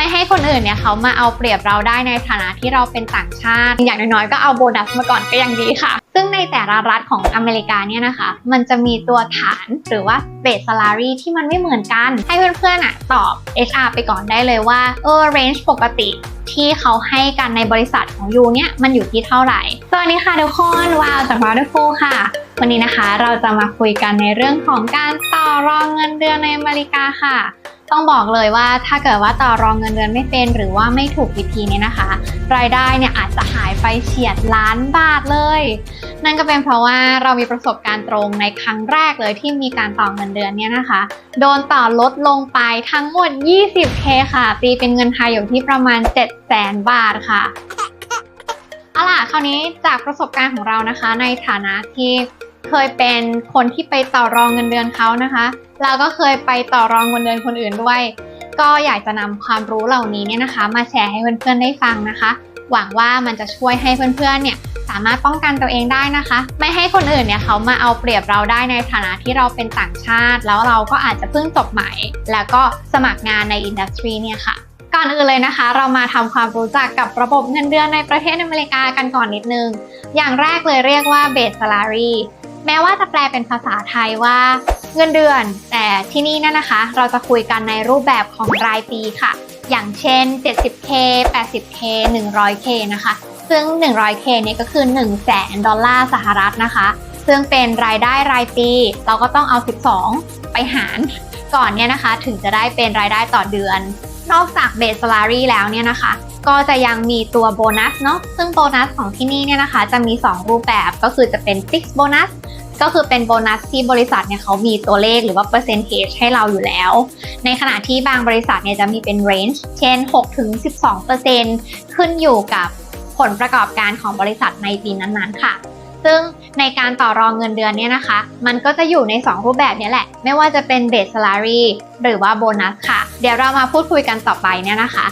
ไม่ให้คนอื่นเนี่ยเขามาเอาเปรียบเราได้ในฐานะที่เราเป็นต่างชาติ อย่างน้อยๆก็เอาโบนัสมาก่อนก็ยังดีค่ะ ซึ่งในแต่ละรัฐของอเมริกาเนี่ยนะคะ มันจะมีตัวฐานหรือว่าเบส salary ที่มันไม่เหมือนกัน ให้เพื่อนๆอะตอบ HR ไปก่อนได้เลยว่าเออ range ปกติที่เขาให้กันในบริษัทของยูเนี่ยมันอยู่ที่เท่าไหร่ สวัสดีค่ะทุกคนวาวจาก Wonderful ค่ะ วันนี้นะคะเราจะมาคุยกันในเรื่องของการต่อรองเงินเดือนในอเมริกาค่ะ ต้องบอกเลยว่าถ้าเกิดว่าต่อรองเงินเดือนไม่เป็น หรือว่าไม่ถูกวิธีเนี่ยนะคะ รายได้เนี่ยอาจจะหายไปเฉียดล้านบาทเลย นั่นก็เป็นเพราะว่าเรามีประสบการณ์ตรงในครั้งแรกเลยที่มีการต่อเงินเดือนเนี่ยนะคะ โดนต่อลดลงไปทั้งหมด 20k ค่ะ ตีเป็นเงินไทยอยู่ที่ประมาณ 700,000 บาทค่ะเอาล่ะคราวนี้จากประสบการณ์ของเรานะคะ ในฐานะที่ เคยเป็นคนที่ไปต่อรองเงินเดือนเขานะคะแล้วก็เคยไปต่อรองเงินเดือนคนอื่นด้วย ก็อยากจะนำความรู้เหล่านี้เนี่ยนะคะ มาแชร์ให้เพื่อนๆได้ฟังนะคะ หวังว่ามันจะช่วยให้เพื่อนๆเนี่ยสามารถป้องกันตัวเองได้นะคะ ไม่ให้คนอื่นเนี่ยเขามาเอาเปรียบเราได้ในฐานะที่เราเป็นต่างชาติ แล้วเราก็อาจจะเพิ่งจบใหม่ แล้วก็สมัครงานในอินดัสทรีเนี่ยค่ะก่อนอื่นเลยนะคะ เรามาทำความรู้จักกับระบบเงินเดือนในประเทศอเมริกากันก่อนนิดนึง อย่างแรกเลยเรียกว่า base salary แม้ว่าจะแปลเป็นภาษาไทยว่าเงินเดือน แต่ที่นี่นั่นนะคะ เราจะคุยกันในรูปแบบของรายปีค่ะ อย่างเช่น 70k 80k 100k นะคะ ซึ่ง 100k เนี่ยก็คือ 1 0 0 0 0แสนดอลลาร์สหรัฐนะคะ ซึ่งเป็นรายได้รายปี เราก็ต้องเอา 12 ไปหารก่อนเนี่ยนะคะ ถึงจะได้เป็นรายได้ต่อเดือน นอกจากเบส salary แล้วเนี่ยนะคะ ก็จะยังมีตัวโบนัสเนาะซึ่งโบนัสของที่นี่เนี่ยนะคะ จะมี 2 รูปแบบก็คือจะเป็น fixed bonus ก็คือเป็นโบนัสที่บริษัทเนี่ยเขามีตัวเลขหรือว่าเปอร์เซนต์เทจให้เราอยู่แล้ว ในขณะที่บางบริษัทเนี่ยจะมีเป็น range เช่น 6-12%ขึ้นอยู่กับผลประกอบการของบริษัทในปีนั้นๆค่ะ ซึ่งในการต่อรองเงินเดือนเนี่ยนะคะ มันก็จะอยู่ใน 2 รูปแบบนี้แหละ ไม่ว่าจะเป็น base salary หรือว่าโบนัสค่ะ เดี๋ยวเรามาพูดคุยกันต่อไปเนี่ยนะคะ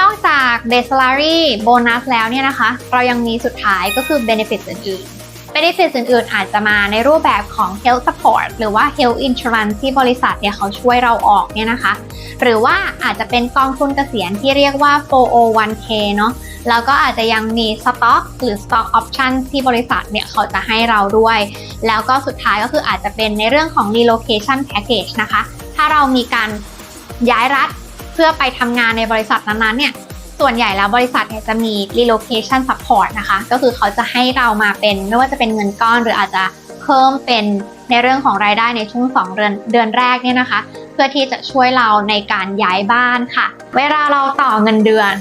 นอกจาก base salary โบนัสแล้วเนี่ยนะคะ เรายังมีสุดท้ายก็คือ benefit อื่นๆ benefit อื่นๆ อาจจะมาในรูปแบบของ health support หรือว่า health insurance ที่บริษัทเนี่ยเขาช่วยเราออกเนี่ยนะคะ หรือว่าอาจจะเป็นกองทุนเกษียณที่เรียกว่า 401k เนาะแล้วก็อาจจะยังมีสต็อกหรือ stock option ที่บริษัทเนี่ยเขาจะให้เราด้วย แล้วก็สุดท้ายก็คืออาจจะเป็นในเรื่องของ relocation package นะคะ ถ้าเรามีการย้ายรัฐ เพื่อไปทำงานในบริษัทนั้นๆเนี่ยส่วนใหญ่แล้วบริษัทเนี่ยจะมี relocation support นะคะ ก็คือเขาจะให้เรามาเป็นไม่ว่าจะเป็นเงินก้อนหรืออาจจะเพิ่มเป็นในเรื่องของรายได้ในช่วง 2 เดือนเดือนแรกเนี่ยนะคะ เพื่อที่จะช่วยเราในการย้ายบ้านค่ะ เวลาเราต่อเงินเดือน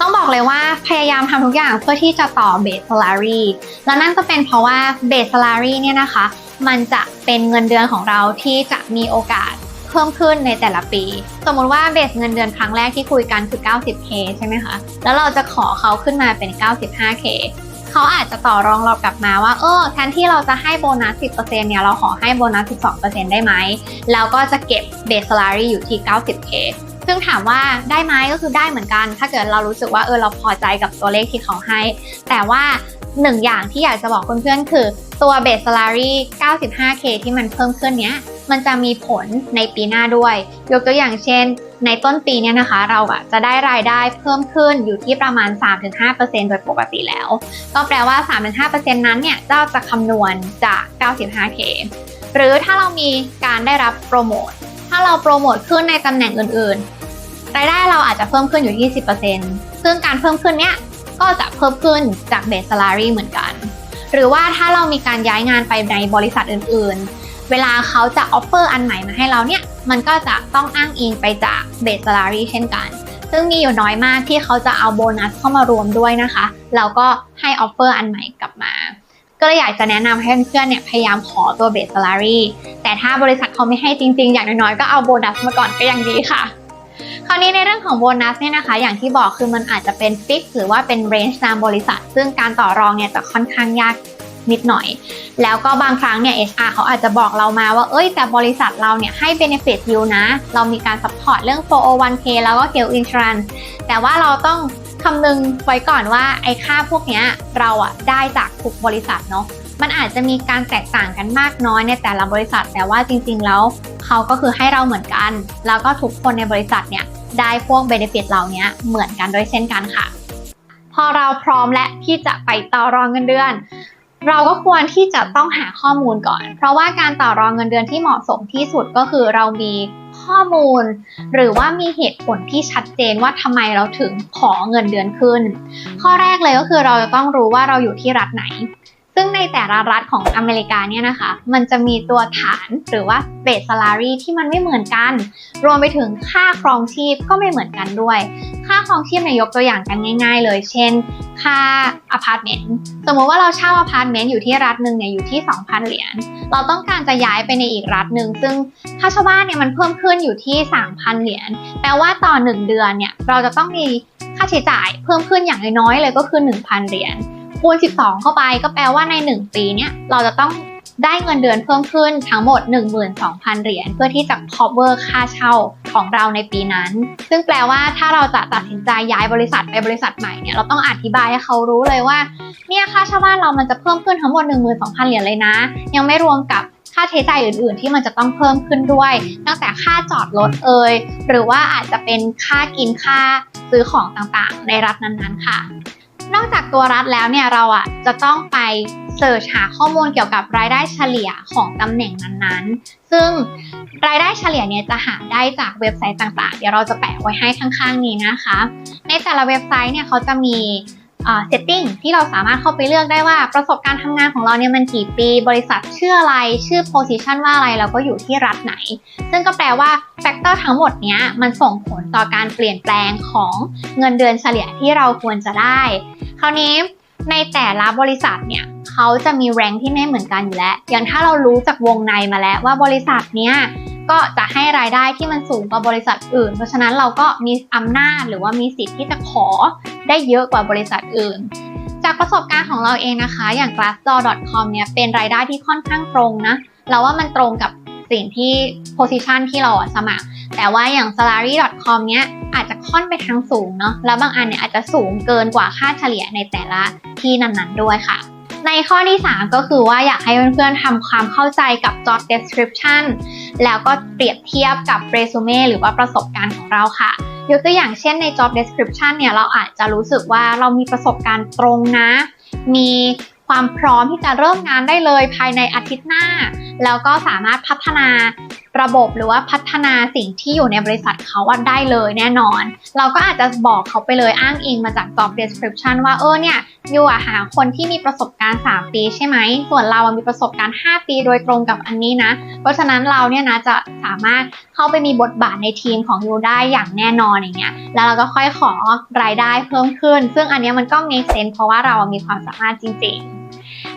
ต้องบอกเลยว่าพยายามทำทุกอย่างเพื่อที่จะต่อ base salary แล้วนั่นก็เป็นเพราะว่า base salary เนี่ยนะคะ มันจะเป็นเงินเดือนของเราที่จะมีโอกาส พิ่มขึ้นในแต่ละปี สมมติว่าเบสเงินเดือนครั้งแรกที่คุยกันคือ 90k ใช่ไหมคะ แล้วเราจะขอเขาขึ้นมาเป็น 95k เขาอาจจะต่อรองเรากลับมาว่า เออแทนที่เราจะให้โบนัส 10%เนี่ย เราขอให้โบนัส 12%ได้ไหม แล้วก็จะเก็บเบส salary อยู่ที่ 90k ซึ่งถามว่าได้ไหมก็คือได้เหมือนกัน ถ้าเกิดเรารู้สึกว่าเออเราพอใจกับตัวเลขที่เขาให้ แต่ว่าหนึ่งอย่างที่อยากจะบอกเพื่อนๆคือตัว base salary 95k ที่มันเพิ่มขึ้นเนี้ย มันจะมีผลในปีหน้าด้วย ยกตัวอย่างเช่น ในต้นปีเนี้ยนะคะ เราอะจะได้รายได้เพิ่มขึ้นอยู่ที่ประมาณ 3-5%โดยปกติแล้ว ก็แปลว่า 3-5%นั้นเนี่ยเราจะคำนวณจาก 95k หรือถ้าเรามีการได้รับโปรโมท ถ้าเราโปรโมทขึ้นในตำแหน่งอื่นๆ รายได้เราอาจจะเพิ่มขึ้นอยู่ที่ 10%ซึ่งการเพิ่มขึ้นเนี้ยก็จะเพิ่มขึ้นจาก base salary เหมือนกัน หรือว่าถ้าเรามีการย้ายงานไปในบริษัทอื่นๆ เวลาเขาจะออฟเฟอร์อันใหม่มาให้เราเนี่ย มันก็จะต้องอ้างอิงไปจาก base salary เช่นกัน ซึ่งมีอยู่น้อยมากที่เขาจะเอาโบนัสเข้ามารวมด้วยนะคะ แล้วก็ให้ออฟเฟอร์อันใหม่กลับมา ก็เลยอยากจะแนะนำให้เพื่อนๆเนี่ยพยายามขอตัว base salary แต่ถ้าบริษัทเขาไม่ให้จริงๆ อย่างน้อยๆ ก็เอาโบนัสมาก่อนก็ยังดีค่ะคราวนี้ในเรื่องของโบนัสเนี่ยนะคะ อย่างที่บอกคือมันอาจจะเป็นฟิกหรือว่าเป็นเรนจ์ตามบริษัท ซึ่งการต่อรองเนี่ยจะค่อนข้างยาก นิดหน่อย แล้วก็บางครั้งเนี่ย HR เขาอาจจะบอกเรามาว่า เอ้ย แต่บริษัทเราเนี่ยให้ benefit อยู่นะ เรามีการ support เรื่อง 401k แล้วก็ health insurance แต่ว่าเราต้องคำนึงไว้ก่อนว่าไอ้ค่าพวกเนี้ยเราอะได้จากทุกบริษัทเนาะมันอาจจะมีการแตกต่างกันมากน้อยในแต่ละบริษัท แต่ว่าจริง ๆ แล้วเขาก็คือให้เราเหมือนกัน แล้วก็ทุกคนในบริษัทเนี่ยได้พวก benefit เหล่านี้เหมือนกันด้วยเช่นกันค่ะ พอเราพร้อมและที่จะไปต่อรองเงินเดือน เราก็ควรที่จะต้องหาข้อมูลก่อน เพราะว่าการต่อรองเงินเดือนที่เหมาะสมที่สุดก็คือเรามีข้อมูล หรือว่ามีเหตุผลที่ชัดเจนว่าทำไมเราถึงขอเงินเดือนขึ้น ข้อแรกเลยก็คือเราจะต้องรู้ว่าเราอยู่ที่รัฐไหน ซึ่งในแต่ละรัฐของอเมริกาเนี่ยนะคะ มันจะมีตัวฐานหรือว่า base salary ที่มันไม่เหมือนกัน รวมไปถึงค่าครองชีพก็ไม่เหมือนกันด้วย ค่าครองชีพในยยกตัวอย่างกันง่าย ๆ เลย เช่น ค่าอพาร์ตเมนต์ สมมติว่าเราเช่าอพาร์ตเมนต์อยู่ที่รัฐหนึ่งเนี่ยอยู่ที่ 2,000 เหรียญ เราต้องการจะย้ายไปในอีกรัฐหนึ่ง ซึ่งค่าเช่าบ้านเนี่ยมันเพิ่มขึ้นอยู่ที่ 3,000 เหรียญ แปลว่าต่อ 1 เดือนเนี่ยเราจะต้องมีค่าใช้จ่ายเพิ่มขึ้นอย่างน้อยๆเลยก็คือ 1,000 เหรียญ คูณ 12 เข้าไปก็แปลว่าใน 1 ปีเนี่ยเราจะต้องได้เงินเดือนเพิ่มขึ้นทั้งหมด 12,000 เหรียญเพื่อที่จะ cover ค่าเช่าของเราในปีนั้น ซึ่งแปลว่าถ้าเราจะตัดสินใจย้ายบริษัทไปบริษัทใหม่เนี่ยเราต้องอธิบายให้เขารู้เลยว่าเนี่ยค่าเช่าบ้านเรามันจะเพิ่มขึ้นทั้งหมด 12,000 เหรียญเลยนะ ยังไม่รวมกับค่าใช้จ่ายอื่น ๆ ที่มันจะต้องเพิ่มขึ้นด้วย ตั้งแต่ค่าจอดรถเอ่ยหรือว่าอาจจะเป็นค่ากินค่าซื้อของต่างๆ ในรัฐนั้นๆค่ะ นอกจากตัวรัฐแล้วเนี่ยเราอะจะต้องไปเสิร์ชหาข้อมูลเกี่ยวกับรายได้เฉลี่ยของตำแหน่งนั้นๆ ซึ่งรายได้เฉลี่ยเนี่ยจะหาได้จากเว็บไซต์ต่างๆ เดี๋ยวเราจะแปะไว้ให้ข้างๆนี้นะคะ ในแต่ละเว็บไซต์เนี่ยเขาจะมี เซตติ้งที่เราสามารถเข้าไปเลือกได้ว่าประสบการณ์ทำงานของเราเนี่ยมันกี่ปี บริษัทชื่ออะไร ชื่อโพสิชันว่าอะไร แล้วก็อยู่ที่รัฐไหน ซึ่งก็แปลว่าแฟกเตอร์ทั้งหมดเนี้ยมันส่งผลต่อการเปลี่ยนแปลงของเงินเดือนเฉลี่ยที่เราควรจะได้ คราวนี้ในแต่ละบริษัทเนี่ย เขาจะมีแรงที่ไม่เหมือนกันอยู่แล้ว อย่างถ้าเรารู้จากวงในมาแล้วว่าบริษัทเนี้ยก็จะให้รายได้ที่มันสูงกว่าบริษัทอื่น เพราะฉะนั้นเราก็มีอำนาจหรือว่ามีสิทธิ์ที่จะขอได้เยอะกว่าบริษัทอื่น จากประสบการณ์ของเราเองนะคะ อย่าง glassdoor.com เนี่ยเป็นรายได้ที่ค่อนข้างตรงนะ เราว่ามันตรงกับสิ่งที่ position ที่เราสมัคร แต่ว่าอย่าง salary.com เนี้ยอาจจะค่อนไปทางสูงเนาะ แล้วบางอันเนี่ยอาจจะสูงเกินกว่าค่าเฉลี่ยในแต่ละที่นั้นๆด้วยค่ะ ในข้อที่ 3 ก็คือว่าอยากให้เพื่อนๆทำความเข้าใจกับ job description แล้วก็เปรียบเทียบกับ resume หรือว่าประสบการณ์ของเราค่ะ ยกตัวอย่างเช่นใน job description เนี่ยเราอาจจะรู้สึกว่าเรามีประสบการณ์ตรงนะ มีความพร้อมที่จะเริ่มงานได้เลยภายในอาทิตย์หน้า แล้วก็สามารถพัฒนา ระบบหรือว่าพัฒนาสิ่งที่อยู่ในบริษัทเขาว่าได้เลยแน่นอน เราก็อาจจะบอกเขาไปเลยอ้างอิงมาจาก job description ว่าเออเนี่ยยูอะหาคนที่มีประสบการณ์ 3 ปีใช่ไหม ส่วนเรามีประสบการณ์ 5 ปีโดยตรงกับอันนี้นะ เพราะฉะนั้นเราเนี่ยนะจะสามารถเข้าไปมีบทบาทในทีมของยูได้อย่างแน่นอนอย่างเงี้ย แล้วเราก็ค่อยขอรายได้เพิ่มขึ้น ซึ่งอันนี้มันก็ make sense เพราะว่าเรามีความสามารถจริงๆ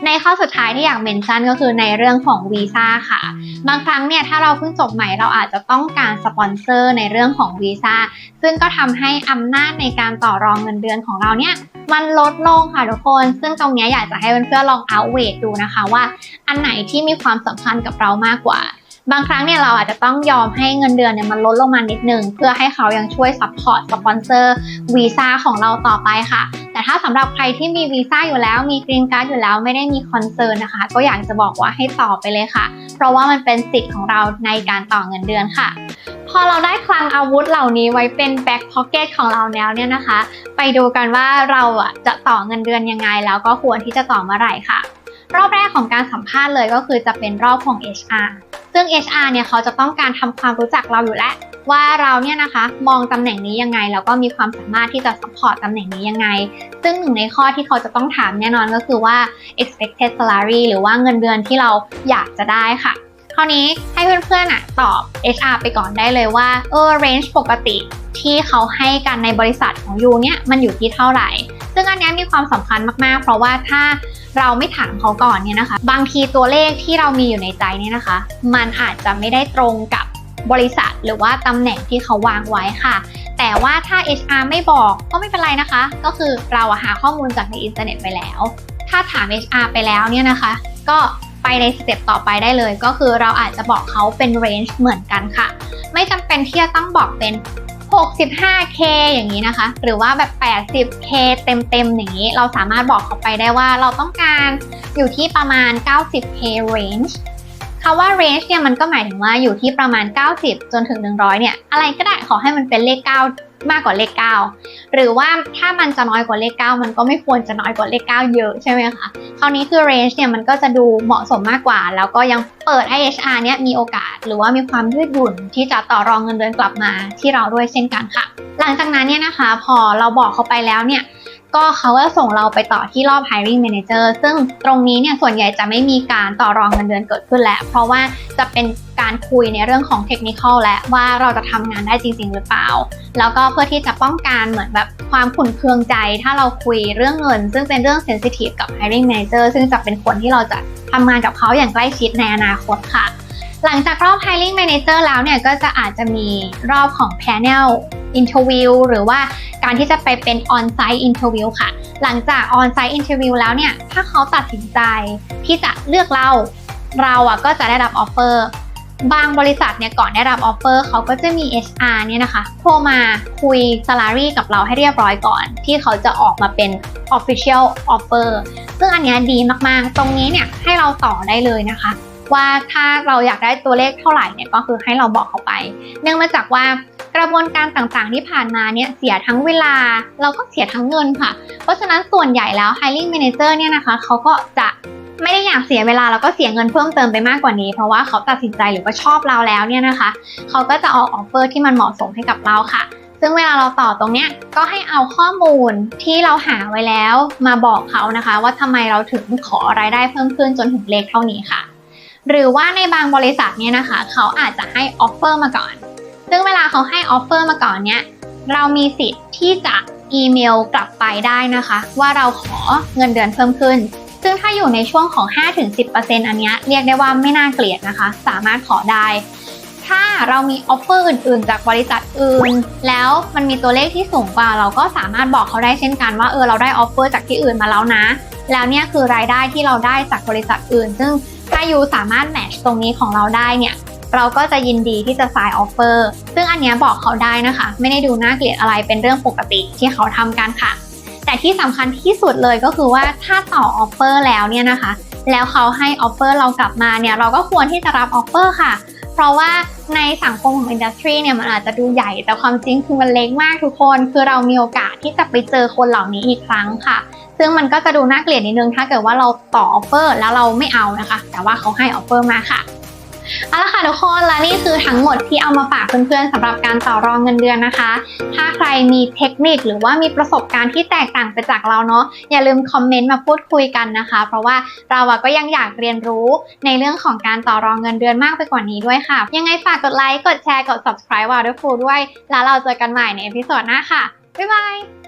ในข้อสุดท้ายที่อยากเมนชั่นก็คือในเรื่องของวีซ่าค่ะ บางครั้งเนี่ยถ้าเราเพิ่งจบใหม่เราอาจจะต้องการสปอนเซอร์ในเรื่องของวีซ่าซึ่งก็ทำให้อำนาจในการต่อรองเงินเดือนของเราเนี่ยมันลดลงค่ะทุกคน ซึ่งตรงนี้อยากจะให้เพื่อนๆลองเอาเวทดูนะคะว่า อันไหนที่มีความสำคัญกับเรามากกว่า บางครั้งเนี่ยเราอาจจะต้องยอมให้เงินเดือนเนี่ยมันลดลงมานิดนึง เพื่อให้เขายังช่วยซัพพอร์ตสปอนเซอร์วีซ่าของเราต่อไปค่ะ แต่ถ้าสำหรับใครที่มีวีซ่าอยู่แล้วมีกรีนการ์ดอยู่แล้วไม่ได้มีคอนเซิร์นนะคะ ก็อยากจะบอกว่าให้ต่อไปเลยค่ะ เพราะว่ามันเป็นสิทธิ์ของเราในการต่อเงินเดือนค่ะ พอเราได้คลังอาวุธเหล่านี้ไว้เป็นแบ็คพ็อกเก็ตของเราแล้วเนี่ยนะคะ ไปดูกันว่าเราอะจะต่อเงินเดือนยังไง แล้วก็ควรที่จะต่อเมื่อไหร่ค่ะ รอบแรกของการสัมภาษณ์เลยก็คือจะเป็นรอบของ HR ซึ่ง HR เนี่ยเขาจะต้องการทำความรู้จักเราอยู่แล้ว ว่าเราเนี่ยนะคะมองตำแหน่งนี้ยังไง แล้วก็มีความสามารถที่จะสปอร์ตตำแหน่งนี้ยังไง ซึ่งหนึ่งในข้อที่เขาจะต้องถามแน่นอนก็คือว่า expected salary หรือว่าเงินเดือนที่เราอยากจะได้ค่ะ ราวนี้ให้เพื่อนๆอะตอบ HR ไปก่อนได้เลยว่า เออ range ปกติที่เขาให้กันในบริษัทของยูเนี่ยมันอยู่ที่เท่าไหร่ ซึ่งอันนี้มีความสำคัญมากๆ เพราะว่าถ้าเราไม่ถามเขาก่อนเนี่ยนะคะ บางทีตัวเลขที่เรามีอยู่ในใจเนี่ยนะคะ มันอาจจะไม่ได้ตรงกับบริษัทหรือว่าตำแหน่งที่เขาวางไว้ค่ะ แต่ว่าถ้า HR ไม่บอกก็ไม่เป็นไรนะคะ ก็คือเราหาข้อมูลจากในอินเทอร์เน็ตไปแล้ว ถ้าถาม HR ไปแล้วเนี่ยนะคะ ก็ ไปในสเต็ปต่อไปได้เลย ก็คือเราอาจจะบอกเขาเป็นเรนจ์เหมือนกันค่ะ ไม่จำเป็นที่จะต้องบอกเป็น 65k อย่างนี้นะคะ หรือว่าแบบ 80k เต็มๆอย่างนี้ เราสามารถบอกเขาไปได้ว่าเราต้องการอยู่ที่ประมาณ 90k range คำว่า range เนี่ยมันก็หมายถึงว่าอยู่ที่ประมาณ 90 จนถึง 100 เนี่ย อะไรก็ได้ขอให้มันเป็นเลข 9 มากกว่าเลข 9 หรือว่าถ้ามันจะน้อยกว่าเลข 9 มันก็ไม่ควรจะน้อยกว่าเลข 9 เยอะใช่ไหมคะคราวนี้คือ range เนี่ยมันก็จะดูเหมาะสมมากกว่า แล้วก็ยังเปิดให้ HR เนี่ยมีโอกาส หรือว่ามีความยืดหยุ่นที่จะต่อรองเงินเดือนกลับมาที่เราด้วยเช่นกันค่ะ หลังจากนั้นเนี่ยนะคะ พอเราบอกเขาไปแล้วเนี่ย ก็เขาก็ส่งเราไปต่อที่รอบ hiring manager ซึ่งตรงนี้เนี่ยส่วนใหญ่จะไม่มีการต่อรองเงินเดือนเกิดขึ้นแล้วเพราะว่าจะเป็นการคุยในเรื่องของเทคนิคและว่าเราจะทำงานได้จริง ๆ หรือเปล่า แล้วก็เพื่อที่จะป้องกันเหมือนแบบความขุ่นเคืองใจ ถ้าเราคุยเรื่องเงิน ซึ่งเป็นเรื่องเซนซิทีฟกับ hiring manager ซึ่งจะเป็นคนที่เราจะทำงานกับเขาอย่างใกล้ชิดในอนาคตค่ะ หลังจากรอบ hiring manager แล้วเนี่ยก็จะอาจจะมีรอบของ panel interview หรือว่าการที่จะไปเป็น on-site interview ค่ะ หลังจาก on-site interview แล้วเนี่ย ถ้าเขาตัดสินใจที่จะเลือกเรา เราอะก็จะได้รับ offer บางบริษัทเนี่ยก่อนได้รับ offer เขาก็จะมี HR เนี่ยนะคะโทรมาคุย salary กับเราให้เรียบร้อยก่อน ที่เขาจะออกมาเป็น official offer ซึ่งอันเนี้ยดีมากๆ ตรงนี้เนี่ยให้เราต่อได้เลยนะคะ ว่าถ้าเราอยากได้ตัวเลขเท่าไหร่เนี่ยก็คือให้เราบอกเขาไป เนื่องมาจากว่า กระบวนการต่างๆที่ผ่านมาเนี่ยเสียทั้งเวลา เราก็เสียทั้งเงินค่ะ เพราะฉะนั้นส่วนใหญ่แล้ว hiring manager เนี่ยนะคะเขาก็จะไม่ได้อยากเสียเวลาแล้วก็เสียเงินเพิ่มเติมไปมากกว่านี้ เพราะว่าเขาตัดสินใจหรือว่าชอบเราแล้วเนี่ยนะคะเขาก็จะออกออฟเฟอร์ที่มันเหมาะสมให้กับเราค่ะ ซึ่งเวลาเราต่อตรงเนี้ยก็ให้เอาข้อมูลที่เราหาไว้แล้วมาบอกเขานะคะ ว่าทำไมเราถึงขอรายได้เพิ่มขึ้นจนถึงเลขเท่านี้ค่ะ หรือว่าในบางบริษัทเนี่ยนะคะ เขาอาจจะให้ออฟเฟอร์มาก่อน ซึ่งเวลาเขาให้ออฟเฟอร์มาก่อนเนี่ยเรามีสิทธิ์ที่จะอีเมลกลับไปได้นะคะ ว่าเราขอเงินเดือนเพิ่มขึ้น ซึ่งถ้าอยู่ในช่วงของ 5-10%อันเนี้ยเรียกได้ว่าไม่น่าเกลียดนะคะ สามารถขอได้ ถ้าเรามีออฟเฟอร์อื่น ๆ จากบริษัทอื่น แล้วมันมีตัวเลขที่สูงกว่า เราก็สามารถบอกเขาได้เช่นกันว่าเออเราได้ออฟเฟอร์จากที่อื่นมาแล้วนะ แล้วเนี่ยคือรายได้ที่เราได้จากบริษัทอื่น ซึ่งถ้ายูสามารถแมทช์ตรงนี้ของเราได้เนี่ย เราก็จะยินดีที่จะ sign offer ซึ่งอันนี้บอกเขาได้นะคะ ไม่ได้ดูน่าเกลียดอะไรเป็นเรื่องปกติที่เขาทำกันค่ะ แต่ที่สำคัญที่สุดเลยก็คือว่าถ้าต่อ offer แล้วเนี่ยนะคะ แล้วเขาให้ offer เรากลับมาเนี่ยเราก็ควรที่จะรับ offer ค่ะ เพราะว่าในสังคมของอินดัสทรีเนี่ยมันอาจจะดูใหญ่แต่ความจริงคือมันเล็กมากทุกคน คือเรามีโอกาสที่จะไปเจอคนเหล่านี้อีกครั้งค่ะซึ่งมันก็จะดูน่าเกลียดนิดนึงถ้าเกิดว่าเราต่อออฟเฟอร์แล้วเราไม่เอานะคะ แต่ว่าเขาให้ออฟเฟอร์มาค่ะ เอาละค่ะทุกคนและนี่คือทั้งหมดที่เอามาฝากเพื่อนๆสำหรับการต่อรองเงินเดือนนะคะ ถ้าใครมีเทคนิคหรือว่ามีประสบการณ์ที่แตกต่างไปจากเราเนาะอย่าลืมคอมเมนต์มาพูดคุยกันนะคะ เพราะว่าเราอะก็ยังอยากเรียนรู้ในเรื่องของการต่อรองเงินเดือนมากไปกว่านี้ด้วยค่ะ ยังไงฝากกดไลค์กดแชร์กด subscribe ว o ด้วยฟูด้วย แล้วเราเจอกันใหม่ในเอพิโซดหน้าค่ะบ๊ายบาย